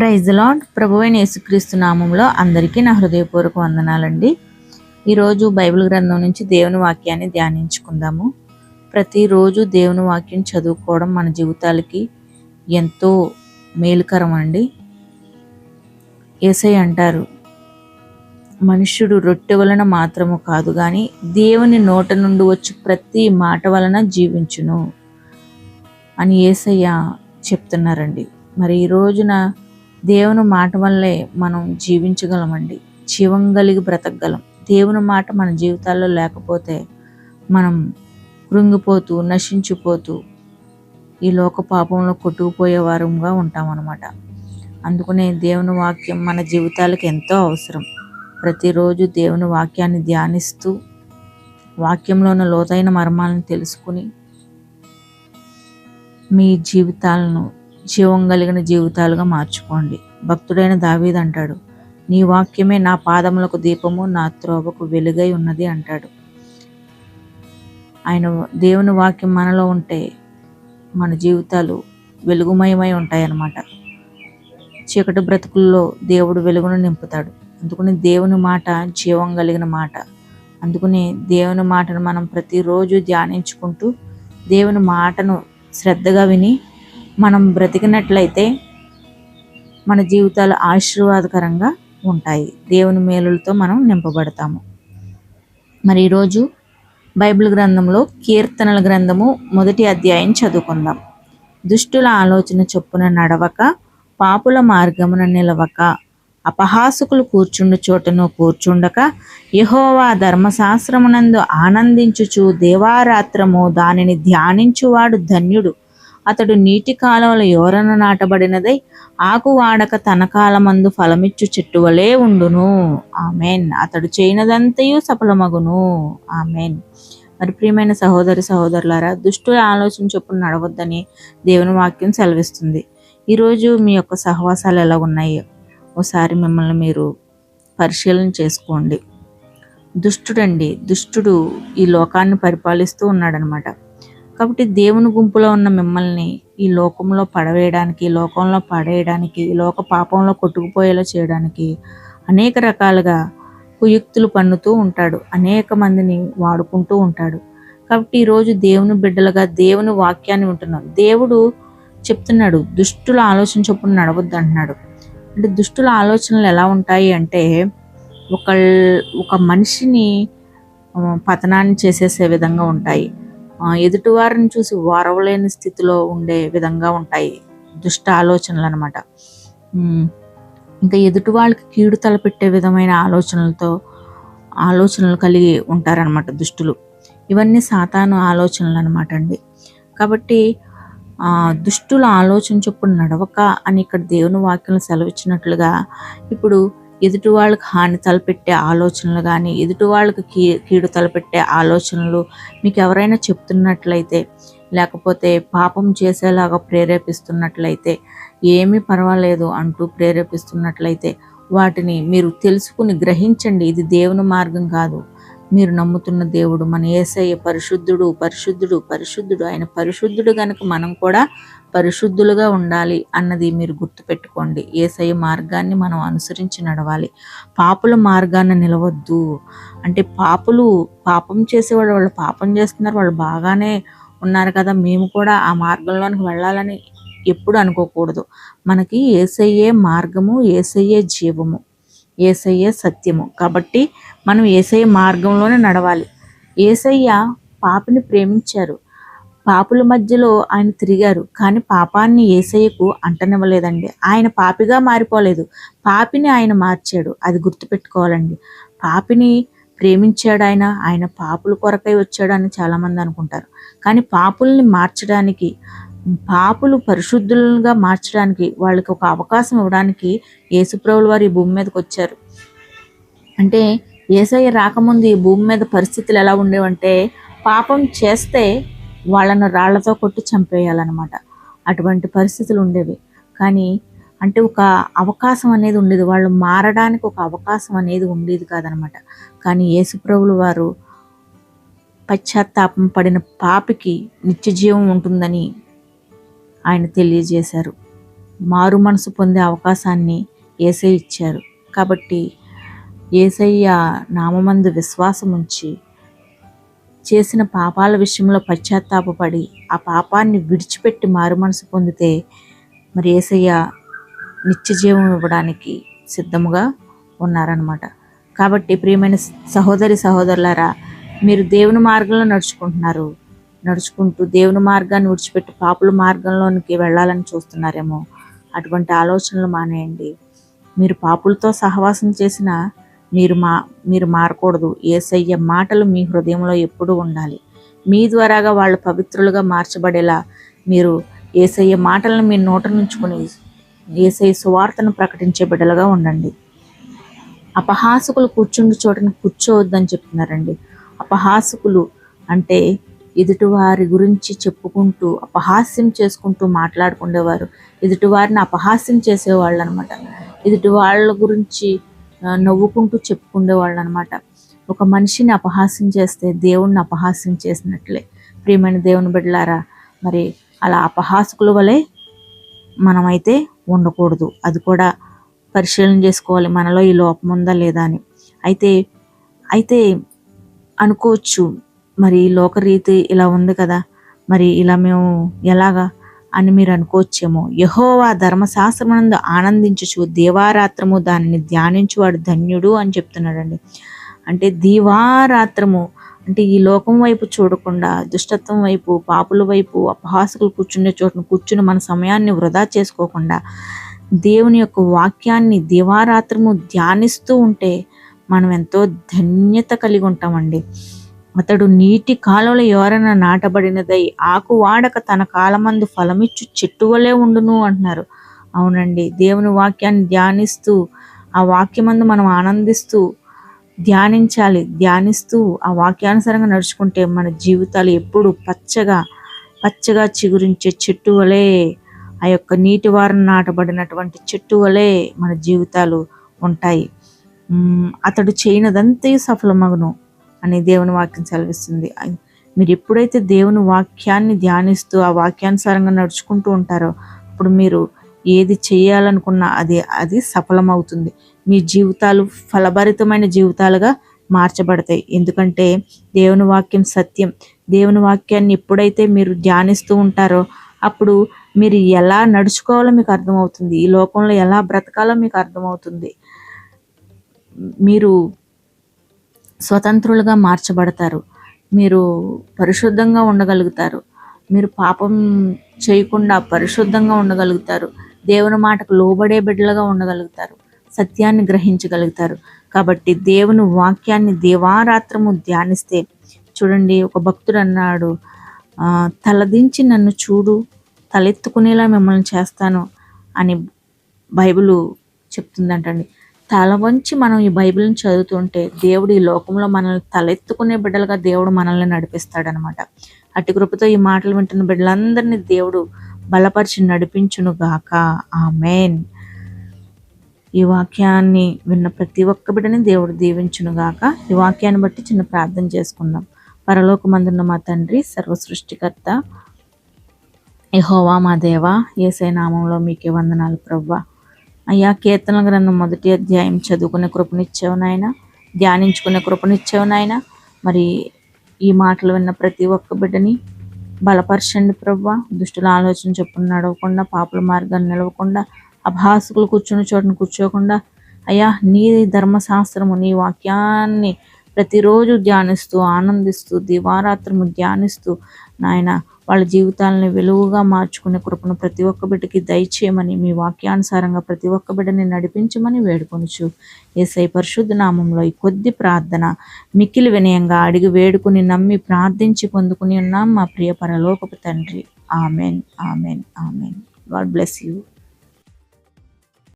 Praise lord ప్రభువైన యేసుక్రీస్తు నామంలో అందరికీ నా హృదయపూర్వక వందనాలండి. ఈరోజు బైబిల్ గ్రంథం నుంచి దేవుని వాక్యాన్ని ధ్యానించుకుందాము. ప్రతిరోజు దేవుని వాక్యం చదువుకోవడం మన జీవితాలకి ఎంతో మేలుకరం అండి ఏసై అంటారు మనుష్యుడు రొట్టె వలన మాత్రము కాదు కానీ దేవుని నోట నుండి వచ్చి ప్రతి మాట వలన జీవించును అని ఏసయ్య చెప్తున్నారండి. మరి ఈ రోజున దేవుని మాట వల్లే మనం జీవించగలమండి. జీవం కలిగి బ్రతకగలం. దేవుని మాట మన జీవితాల్లో లేకపోతే మనం కృంగిపోతూ నశించిపోతూ ఈ లోక పాపంలో కొట్టుకుపోయే వారంగా ఉంటామన్నమాట. అందుకనే దేవుని వాక్యం మన జీవితాలకు ఎంతో అవసరం. ప్రతిరోజు దేవుని వాక్యాన్ని ధ్యానిస్తూ వాక్యంలో ఉన్న లోతైన మర్మాలను తెలుసుకుని మీ జీవితాలను జీవం కలిగిన జీవితాలుగా మార్చుకోండి. భక్తుడైన దావీద్ అంటాడు నీ వాక్యమే నా పాదములకు దీపము నా త్రోవకు వెలుగై ఉన్నది అంటాడు. ఆయన దేవుని వాక్యం మనలో ఉంటే మన జీవితాలు వెలుగుమయమై ఉంటాయన్నమాట. చీకటి బ్రతుకుల్లో దేవుడు వెలుగును నింపుతాడు. అందుకని దేవుని మాట జీవం కలిగిన మాట. అందుకని దేవుని మాటను మనం ప్రతిరోజు ధ్యానించుకుంటూ దేవుని మాటను శ్రద్ధగా విని మనం బ్రతికినట్లయితే మన జీవితాలు ఆశీర్వాదకరంగా ఉంటాయి. దేవుని మేలులతో మనం నింపబడతాము. మరి ఈరోజు బైబిల్ గ్రంథంలో కీర్తనల గ్రంథము మొదటి అధ్యాయం చదువుకుందాం. దుష్టుల ఆలోచన చొప్పున నడవక పాపుల మార్గమున నిలవక అపహాసుకులు కూర్చుండు చోటను కూర్చుండక యహోవా ధర్మశాస్త్రమునందు ఆనందించుచు దేవారాత్రము దానిని ధ్యానించువాడు ధన్యుడు. అతడు నీటి కాలువల యోరన నాటబడినదై ఆకు వాడక తన కాలమందు ఫలమిచ్చు చెట్టు వలే ఉండును. ఆమెన్. అతడు చేయనదంతయు సఫలమగును. ఆమెన్. మరి ప్రియమైన సహోదరి సహోదరులారా దుష్టుల ఆలోచన చొప్పున నడవద్దని దేవుని వాక్యం సెలవిస్తుంది. ఈరోజు మీ యొక్క సహవాసాలు ఎలా ఉన్నాయి? ఒకసారి మిమ్మల్ని మీరు పరిశీలన చేసుకోండి. దుష్టుడండి. దుష్టుడు ఈ లోకాన్ని పరిపాలిస్తూ ఉన్నాడనమాట. కాబట్టి దేవుని గుంపులో ఉన్న మిమ్మల్ని ఈ లోకంలో పడవేయడానికి లోకంలో పడేయడానికి లోక పాపంలో కొట్టుకుపోయేలా చేయడానికి అనేక రకాలుగా కుయుక్తులు పన్నుతూ ఉంటాడు. అనేక మందిని వాడుకుంటూ ఉంటాడు. కాబట్టి ఈరోజు దేవుని బిడ్డలుగా దేవుని వాక్యాన్ని ఉంటున్నాం దేవుడు చెప్తున్నాడు దుష్టుల ఆలోచన చొప్పున నడవద్దు అంటున్నాడు. అంటే దుష్టుల ఆలోచనలు ఎలా ఉంటాయి అంటే ఒక ఒక మనిషిని పతనాన్ని చేసేసే విధంగా ఉంటాయి. ఎదుటివారిని చూసి వారవలేని స్థితిలో ఉండే విధంగా ఉంటాయి దుష్ట ఆలోచనలు అనమాట ఇంకా ఎదుటి వాళ్ళకి కీడు తలపెట్టే విధమైన ఆలోచనలతో ఆలోచనలు కలిగి ఉంటారనమాట దుష్టులు. ఇవన్నీ సాతాను ఆలోచనలు అనమాట అండి. కాబట్టి దుష్టుల ఆలోచన చొప్పున నడవక అని ఇక్కడ దేవుని వాక్యం సెలవిచ్చినట్లుగా ఇప్పుడు ఎదుటి వాళ్ళకి హాని తలపెట్టే ఆలోచనలు కానీ ఎదుటి వాళ్ళకి కీ కీడు తలపెట్టే ఆలోచనలు మీకు ఎవరైనా చెప్తున్నట్లయితే లేకపోతే పాపం చేసేలాగా ప్రేరేపిస్తున్నట్లయితే ఏమీ పర్వాలేదు అంటూ ప్రేరేపిస్తున్నట్లయితే వాటిని మీరు తెలుసుకుని గ్రహించండి. ఇది దేవుని మార్గం కాదు. మీరు నమ్ముతున్న దేవుడు మన ఏసయ్య పరిశుద్ధుడు పరిశుద్ధుడు పరిశుద్ధుడు. ఆయన పరిశుద్ధుడు కనుక మనం కూడా పరిశుద్ధులుగా ఉండాలి అన్నది మీరు గుర్తుపెట్టుకోండి. ఏసయ్య మార్గాన్ని మనం అనుసరించి నడవాలి. పాపుల మార్గాన్ని నిలవద్దు. అంటే పాపులు పాపం చేసేవాళ్ళు వాళ్ళు పాపం చేస్తున్నారు వాళ్ళు బాగానే ఉన్నారు కదా మేము కూడా ఆ మార్గంలోనికి వెళ్ళాలని ఎప్పుడు అనుకోకూడదు. మనకి ఏసయ్యే మార్గము ఏసయ్యే జీవము ఏసయ్య సత్యము. కాబట్టి మనం ఏసయ్య మార్గంలోనే నడవాలి. ఏసయ్య పాపిని ప్రేమించారు. పాపుల మధ్యలో ఆయన తిరిగారు. కానీ పాపాన్ని ఏసయ్యకు అంటనివ్వలేదండి. ఆయన పాపిగా మారిపోలేదు. పాపిని ఆయన మార్చాడు. అది గుర్తుపెట్టుకోవాలండి. పాపిని ప్రేమించాడు ఆయన ఆయన పాపుల కొరకై వచ్చాడు అని చాలామంది అనుకుంటారు. కానీ పాపుల్ని మార్చడానికి పాపులు పరిశుద్ధులుగా మార్చడానికి వాళ్ళకి ఒక అవకాశం ఇవ్వడానికి యేసుప్రభుల వారు ఈ భూమి మీదకి వచ్చారు. అంటే ఏసయ్య రాకముందు ఈ భూమి మీద పరిస్థితులు ఎలా ఉండేవంటే పాపం చేస్తే వాళ్ళను రాళ్ళతో కొట్టి చంపేయాలన్నమాట. అటువంటి పరిస్థితులు ఉండేవి. కానీ అంటే ఒక అవకాశం అనేది ఉండేది. వాళ్ళు మారడానికి ఒక అవకాశం అనేది ఉండేది కాదనమాట కానీ యేసుప్రభులు వారు పశ్చాత్తాపం పడిన పాపికి నిత్య జీవం ఉంటుందని ఆయన తెలియజేశారు. మారు మనసు పొందే అవకాశాన్ని ఏసై ఇచ్చారు. కాబట్టి ఏసయ్య నామందు విశ్వాసం ఉంచి చేసిన పాపాల విషయంలో పశ్చాత్తాపడి ఆ పాపాన్ని విడిచిపెట్టి మారు మనసు పొందితే మరి ఏసయ్య నిత్యజీవం ఇవ్వడానికి సిద్ధముగా ఉన్నారనమాట కాబట్టి ప్రియమైన సహోదరి సహోదరులారా మీరు దేవుని మార్గంలో నడుచుకుంటున్నారు. నడుచుకుంటూ దేవుని మార్గాన్ని విడిచిపెట్టి పాపుల మార్గంలోనికి వెళ్ళాలని చూస్తున్నారేమో. అటువంటి ఆలోచనలు మానేయండి. మీరు పాపులతో సహవాసం చేసిన మీరు మా మీరు మారకూడదు. ఏసయ్య మాటలు మీ హృదయంలో ఎప్పుడూ ఉండాలి. మీ ద్వారాగా వాళ్ళు పవిత్రులుగా మార్చబడేలా మీరు ఏసయ్య మాటలను మీ నోట నుంచుకుని ఏసయ్య సువార్తను ప్రకటించే బిడ్డలుగా ఉండండి. అపహాసకులు కూర్చుండి చోటని కూర్చోవద్దని చెప్తున్నారండి. అపహాసకులు అంటే ఎదుటివారి గురించి చెప్పుకుంటూ అపహాస్యం చేసుకుంటూ మాట్లాడుకునేవారు ఎదుటివారిని అపహాస్యం చేసేవాళ్ళు అనమాట ఎదుటి వాళ్ళ గురించి నవ్వుకుంటూ చెప్పుకునేవాళ్ళు అనమాట ఒక మనిషిని అపహాస్యం చేస్తే దేవుణ్ణి అపహాస్యం చేసినట్లే. ప్రియమైన దేవుని బిడ్డలారా మరి అలా అపహాసకుల వలె మనమైతే ఉండకూడదు. అది కూడా పరిశీలన చేసుకోవాలి. మనలో ఈ లోపం ఉందా లేదా అని. అయితే అయితే అనుకోవచ్చు. మరి లోకరీతి ఇలా ఉంది కదా. మరి ఇలా మేము ఎలాగా అని మీరు అనుకోవచ్చేమో. యహోవా ధర్మశాస్త్రమునందు ఆనందించుచు దేవారాత్రము దానిని ధ్యానించువాడు ధన్యుడు అని చెప్తున్నాడండి. అంటే దీవారాత్రము అంటే ఈ లోకం వైపు చూడకుండా దుష్టత్వం వైపు పాపుల వైపు అపహాసకులు కూర్చునే చోటును కూర్చుని మన సమయాన్ని వృధా చేసుకోకుండా దేవుని యొక్క వాక్యాన్ని దివారాత్రము ధ్యానిస్తూ ఉంటే మనం ఎంతో ధన్యత కలిగి ఉంటామండి. అతడు నీటి కాలంలో ఎవరైనా నాటబడినదై ఆకు వాడక తన కాలమందు ఫలమిచ్చు చెట్టు వలే ఉండును అంటున్నారు. అవునండి దేవుని వాక్యాన్ని ధ్యానిస్తూ ఆ వాక్యమందు మనం ఆనందిస్తూ ధ్యానించాలి. ధ్యానిస్తూ ఆ వాక్యానుసారంగా నడుచుకుంటే మన జీవితాలు ఎప్పుడు పచ్చగా పచ్చగా చిగురించే చెట్టు వలె ఆ యొక్క నీటి వారం నాటబడినటువంటి చెట్టు వలె మన జీవితాలు ఉంటాయి. అతడు చేయనదంతే సఫలమగును. అని దేవుని వాక్యం సెలవిస్తుంది. మీరు ఎప్పుడైతే దేవుని వాక్యాన్ని ధ్యానిస్తూ ఆ వాక్యానుసారంగా నడుచుకుంటూ ఉంటారో అప్పుడు మీరు ఏది చేయాలనుకున్నా అది అది సఫలమవుతుంది. మీ జీవితాలు ఫలభరితమైన జీవితాలుగా మార్చబడతాయి. ఎందుకంటే దేవుని వాక్యం సత్యం. దేవుని వాక్యాన్ని ఎప్పుడైతే మీరు ధ్యానిస్తూ ఉంటారో అప్పుడు మీరు ఎలా నడుచుకోవాలో మీకు అర్థమవుతుంది. ఈ లోకంలో ఎలా బ్రతకాలో మీకు అర్థమవుతుంది. మీరు స్వతంత్రులుగా మార్చబడతారు. మీరు పరిశుద్ధంగా ఉండగలుగుతారు. మీరు పాపం చేయకుండా పరిశుద్ధంగా ఉండగలుగుతారు. దేవుని మాటకు లోబడే బిడ్డలుగా ఉండగలుగుతారు. సత్యాన్ని గ్రహించగలుగుతారు. కాబట్టి దేవుని వాక్యాన్ని దేవారాత్రము ధ్యానిస్తే చూడండి ఒక భక్తుడు అన్నాడు తలదించి నన్ను చూడు తలెత్తుకునేలా మిమ్మల్ని చేస్తాను అని బైబిల్ చెప్తుందంటండి. తల వంచి మనం ఈ బైబిల్ని చదువుతుంటే దేవుడు ఈ లోకంలో మనల్ని తలెత్తుకునే బిడ్డలుగా దేవుడు మనల్ని నడిపిస్తాడనమాట. అట్టి కృపతో ఈ మాటలు వింటున్న బిడ్డలందరినీ దేవుడు బలపరిచి నడిపించును గాక. ఆ మెయిన్ ఈ వాక్యాన్ని విన్న ప్రతి ఒక్క బిడ్డని దేవుడు దీవించును గాక. ఈ వాక్యాన్ని బట్టి చిన్న ప్రార్థన చేసుకుందాం. పరలోకమందున్న మా తండ్రి సర్వ సృష్టికర్త యహోవా మా దేవ ఏసై నామంలో మీకే వందనాలు ప్రవ్వా. అయ్యా కీర్తన గ్రంథం మొదటి అధ్యాయం చదువుకునే కృపనిచ్చావు నాయన ధ్యానించుకునే కృపనిచ్చావు నాయన. మరి ఈ మాటలు విన్న ప్రతి ఒక్క బిడ్డని బలపరచండి ప్రవ్వ. దుష్టుల ఆలోచన చొప్పున నడవకుండా పాపుల మార్గాన్ని నిలవకుండా అభాసుకులు కూర్చుని చోటను కూర్చోకుండా అయ్యా నీ ధర్మశాస్త్రము నీ వాక్యాన్ని ప్రతిరోజు ధ్యానిస్తూ ఆనందిస్తూ దివారాత్రము ధ్యానిస్తూ నాయన వాళ్ళ జీవితాలను వెలుగుగా మార్చుకునే కృపను ప్రతి ఒక్క బిడ్డకి దయచేయమని మీ వాక్యానుసారంగా ప్రతి ఒక్క బిడ్డని నడిపించమని వేడుకొనుచు. ఏసై పరిశుద్ధ నామంలో ఈ కొద్ది ప్రార్థన మిక్కిలి వినయంగా అడిగి వేడుకుని నమ్మి ప్రార్థించి పొందుకుని ఉన్నాం మా ప్రియ పరలోకపు తండ్రి. Amen amen amen. God bless you.